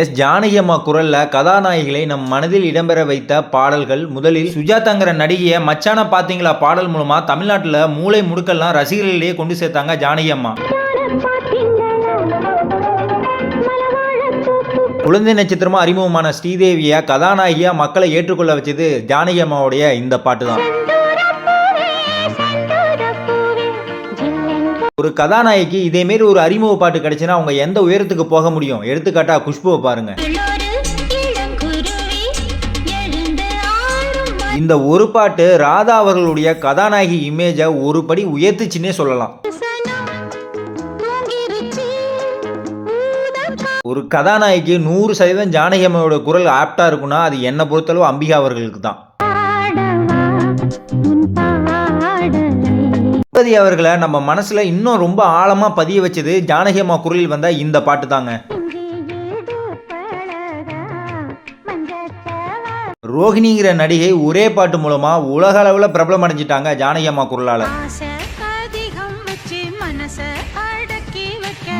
S. Janaki அம்மா குரல்ல கதாநாயகிகளை நம் மனதில் இடம்பெற வைத்த பாடல்கள். முதலில் சுஜாதாங்கிற நடிகையை மச்சான பாத்தீங்களா? பாடல் மூலமா தமிழ்நாட்டில் மூளை முடுக்கெல்லாம் ரசிகர்களிடையே கொண்டு சேர்த்தாங்க ஜானகி அம்மா குழந்தை நட்சத்திரமா அறிமுகமான ஸ்ரீதேவியா கதாநாயகியா மக்களை ஏற்றுக்கொள்ள வச்சது ஜானகி அம்மாவுடைய இந்த பாட்டு தான் ஒரு கதாநாயகி இதேமாரி ஒரு அறிமுக பாட்டு கிடைச்சுன்னா அவங்க எந்த உயரத்துக்கு போக முடியும்? எடுத்துக்காட்டா குஷ்புவை பாருங்க. இந்த ஒரு பாட்டு ராதா அவர்களுடைய கதாநாயகி இமேஜை ஒரு படி உயர்த்துச்சுன்னே சொல்லலாம். ஒரு கதாநாயகி நூறு சதவீதம் ஜானகி அம்மையோட குரல் ஆப்டா இருக்குன்னா அது என்னை பொறுத்தளவு அம்பிகா அவர்களுக்கு தான் பதி அவர்களை நம்ம மனசுல இன்னும் ரொம்ப ஆழமா பதிய வச்சது ஜானகி அம்மா குரலில் வந்த இந்த பாட்டு தாங்க. ரோஹிணிங்கிற நடிகை ஒரே பாட்டு மூலமா உலக அளவில் பிரபலம் அடைஞ்சிட்டாங்க ஜானகி அம்மா குரலால.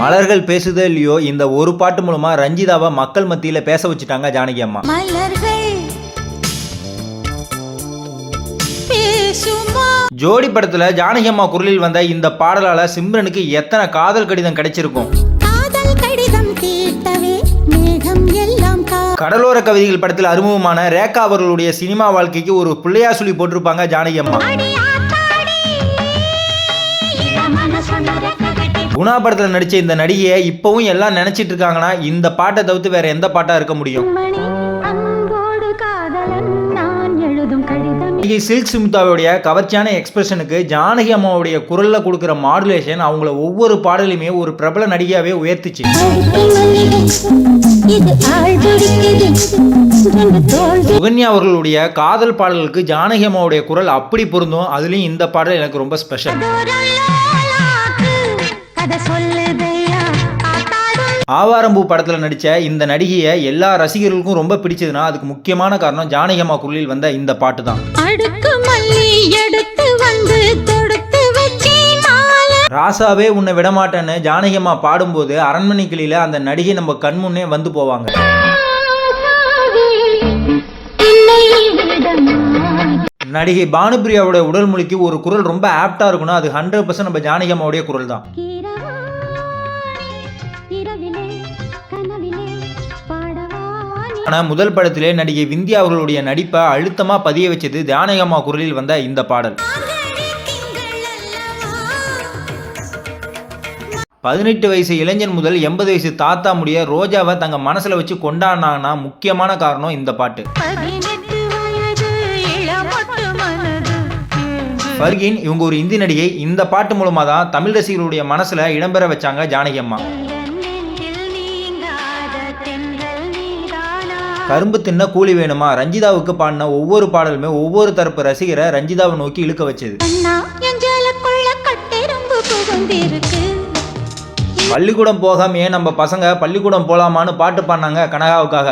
மலர்கள் பேசுதோ இல்லையோ இந்த ஒரு பாட்டு மூலமா ரஞ்சிதாவை மக்கள் மத்தியில பேச வச்சுட்டாங்க ஜானகி அம்மா. ஜோடி படத்துல ஜானகி அம்மா குரலில் வந்த இந்த பாடலால சிம்ரனுக்கு எத்தனை காதல் கடிதம் கிடைச்சிருக்கும்? கடலோர கவிதைகள் படத்தில் அறிமுகமான ரேகா அவர்களுடைய சினிமா வாழ்க்கைக்கு ஒரு பிள்ளையா சொல்லி போட்டிருப்பாங்க ஜானகி அம்மா. குணா படத்தில் நடிச்ச இந்த நடிகையை இப்பவும் எல்லாம் நினைச்சிட்டு இருக்காங்கன்னா இந்த பாட்டை தவிர்த்து வேற எந்த பாட்டா இருக்க முடியும்? நடிகை சில்க் சுமிதாவுடைய கவர்ச்சியான எக்ஸ்பிரஷனுக்கு ஜானகி அம்மாவுடைய குரலில் கொடுக்குற மாடுலேஷன் அவங்கள ஒவ்வொரு பாடலையுமே ஒரு பிரபல நடிகையாகவே உயர்த்துச்சு. சுகன்யா அவர்களுடைய காதல் பாடல்களுக்கு ஜானகி அம்மாவுடைய குரல் அப்படி பொருந்தும். அதுலேயும் இந்த பாடல் எனக்கு ரொம்ப ஸ்பெஷல் ஆவாரம்பூ படத்தில் நடித்த இந்த நடிகையை எல்லா ரசிகர்களுக்கும் ரொம்ப பிடிச்சதுன்னா அதுக்கு முக்கியமான காரணம் ஜானகி அம்மா குரலில் வந்த இந்த பாட்டு தான் ராசாவே உன்னை விடமாட்டேன்னு ஜானகி அம்மா பாடும்போது அரண்மனை கிளியில அந்த நடிகை நம்ம கண் முன்னே வந்து போவாங்க. நடிகை பானுபிரியாவோட உடல் மொழிக்கு ஒரு குரல் ரொம்ப ஆப்டா இருக்குன்னா அது ஹண்ட்ரட் பர்சன்ட் நம்ம ஜானகி அம்மாவுடைய குரல் தான் ஆனால் முதல் படத்திலே நடிகை விந்தியா அவர்களுடைய நடிப்பை அழுத்தமா பதிய வச்சது ஜானகி அம்மா குரலில் வந்த இந்த பாடல்? பதினெட்டு வயசு இளைஞன் முதல் எண்பது வயசு தாத்தா முடிய ரோஜாவை தங்க மனசுல வச்சு கொண்டாடினாங்கன்னா முக்கியமான காரணம் இந்த பாட்டு. ஃபர்கின் இவங்க ஒரு இந்தி நடிகை இந்த பாட்டு மூலமா தான் தமிழ் ரசிகர்களுடைய மனசுல இடம்பெற வச்சாங்க ஜானகி அம்மா கரும்பு தின்ன கூலி வேணுமா? ரஞ்சிதாவுக்கு பாடின ஒவ்வொரு பாடலுமே ஒவ்வொரு தரப்பு ரசிகரை ரஞ்சிதாவை நோக்கி இழுக்க வச்சது. பள்ளிக்கூடம் போகாமையே நம்ம பசங்க பள்ளிக்கூடம் போலாமான்னு பாட்டு பாடினாங்க கனகாவுக்காக.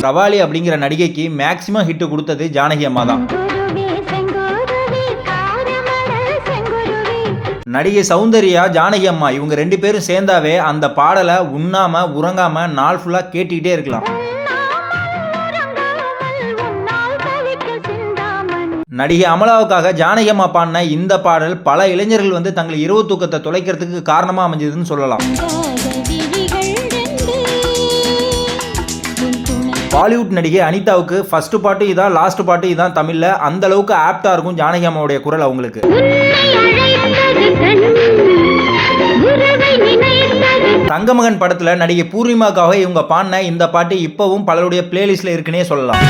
பிரபாலி அப்படிங்கிற நடிகைக்கு மேக்சிமம் ஹிட் கொடுத்தது ஜானகி அம்மா தான் நடிகை சௌந்தர்யா ஜானகி அம்மா இவங்க ரெண்டு பேரும் சேர்ந்தாவே அந்த பாடலை உண்ணாம உறங்காம நாள் ஃபுல்லா கேட்டுக்கிட்டே இருக்கலாம். நடிகை அமலாவுக்காக ஜானகி அம்மா பாடின இந்த பாடல் பல இளைஞர்கள் வந்து தங்கள் இரவு தூக்கத்தை தொலைக்கிறதுக்கு காரணமா அமைஞ்சதுன்னு சொல்லலாம். பாலிவுட் நடிகை அனிதாவுக்கு ஃபர்ஸ்ட் பாட்டு இதான் லாஸ்ட் பாட்டு இதான் தமிழ்ல அந்த அளவுக்கு ஆப்டா இருக்கும் ஜானகி அம்மாவுடைய குரல் அவங்களுக்கு. தங்கமகன் படத்துல நடிகை பூர்ணிமாக்காக இவங்க பாடின இந்த பாட்டு இப்பவும் பலருடைய பிளேலிஸ்ட்ல இருக்குன்னே சொல்லலாம்.